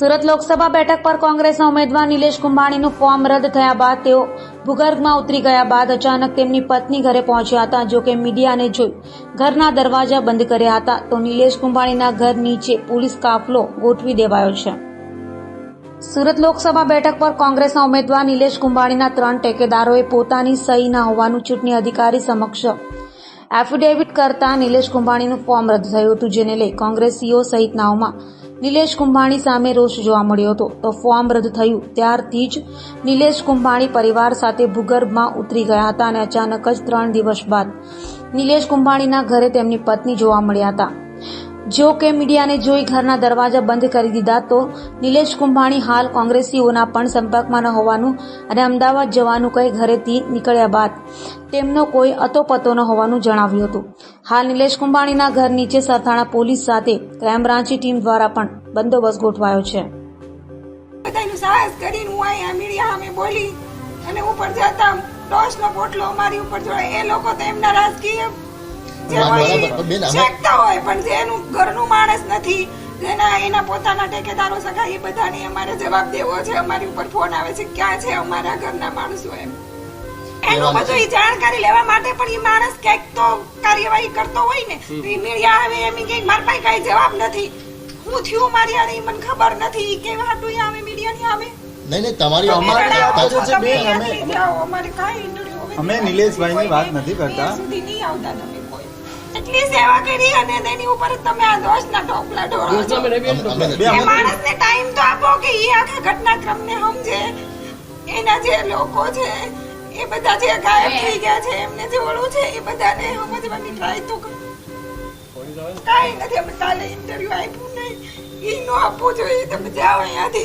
સુરત લોકસભા બેઠક પર કોંગ્રેસના ઉમેદવાર નિલેશ કુંભાણીનું ફોર્મ રદ થયા બાદ તેઓ ભૂગર્ભમાં ઉતરી ગયા બાદ અચાનક તેમની પત્ની ઘરે પહોંચ્યા હતા, જો કે મીડિયાને જોઈ ઘરના દરવાજા બંધ કર્યા હતા. તો નિલેશ કુંભાણીના ઘર નીચે પોલીસ કાફલો ગોઠવી દેવાયો છે. સુરત લોકસભા બેઠક પર કોંગ્રેસના ઉમેદવાર નિલેશ કુંભાણીના ત્રણ ટેકેદારોએ પોતાની સહી ના હોવાનું ચૂંટણી અધિકારી સમક્ષ એફિડેવિટ કરતા નિલેશ કુંભાણીનું ફોર્મ રદ થયું હતું, જેને લઈ કોંગ્રેસીઓ સહિતનાઓમાં નિલેશ કુંભાણી સામે રોષ જોવા મળ્યો હતો. તો ફોર્મ રદ થયું. ત્યારથી જ નિલેશ કુંભાણી પરિવાર સાથે ભૂગર્ભમાં ઉતરી ગયા હતા અને અચાનક જ ત્રણ દિવસ બાદ નિલેશ કુંભાણીના ઘરે તેમની પત્ની જોવા મળ્યા હતા. જો કે મીડિયાને જોઈ ઘરના દરવાજા બંધ કરી દીધા તો નિલેશ કુંભાણી હાલ કોંગ્રેસીઓના પણ સંપર્કમાં ન હોવાનું અને અમદાવાદ જવાનું કહી ઘરેથી નીકળ્યા બાદ તેમનો કોઈ અતોપતો ન હોવાનું જણાવ્યું હતું. હાલ નિલેશ કુંભાણીના ઘર નીચે સરથાણા પોલીસ સાથે ક્રાઇમ બ્રાન્ચની ટીમ દ્વારા પણ બંદોબસ્ત ગોઠવાયો છે. અને ઉપર જતા ટોસનો પોટલો અમારી ઉપર જોડે એ લોકો તો એમના રાજકીય જે હોય શેકતા હોય પણ જેનું ઘરનું માણસ નથી જેના એના પોતાના ટેકેદારો સગા એ બધાને અમારે જવાબ દેવો છે. અમારી ઉપર ફોન આવે છે ક્યાં છે અમારા ઘરના માણસો એમ? એનું બધું ઈ જાણકારી લેવા માટે પણ ઈ માણસ ક્યાંક તો કાર્યવાહી કરતો હોય ને તો ઈ મીડિયા આવે એમ કે મારા પાસે કઈ જવાબ નથી. હું થયું મારી હારે મને ખબર નથી. કેવા હાટું આવે મીડિયાની આવે? નહીં નહીં તમારી અમારે અમે-. નિલેશભાઈની વાત નથી કરતા. સુધી નહીં આવતા તમે. એટલી સેવા કરી અને તેની ઉપર તમે આ દોષના ટોપલા ઢોળો છો. અમે- અમે બે નથી. એ માણસને ટાઈમ તો આપો કે એ આખા ઘટનાક્રમને સમજે. એના જે લોકો છે એ બધા જે ગાયબ થઈ ગયા છે એમને જે ઓળું છે એ બધાને સમજવાની ટ્રાય તો કરો કાંઈ નથી. અમે કાલે ઇન્ટરવ્યુ આપ્યું નહીં. ઈ નો આપવું જોઈએ. તમે જાઓ અહીંયાથી.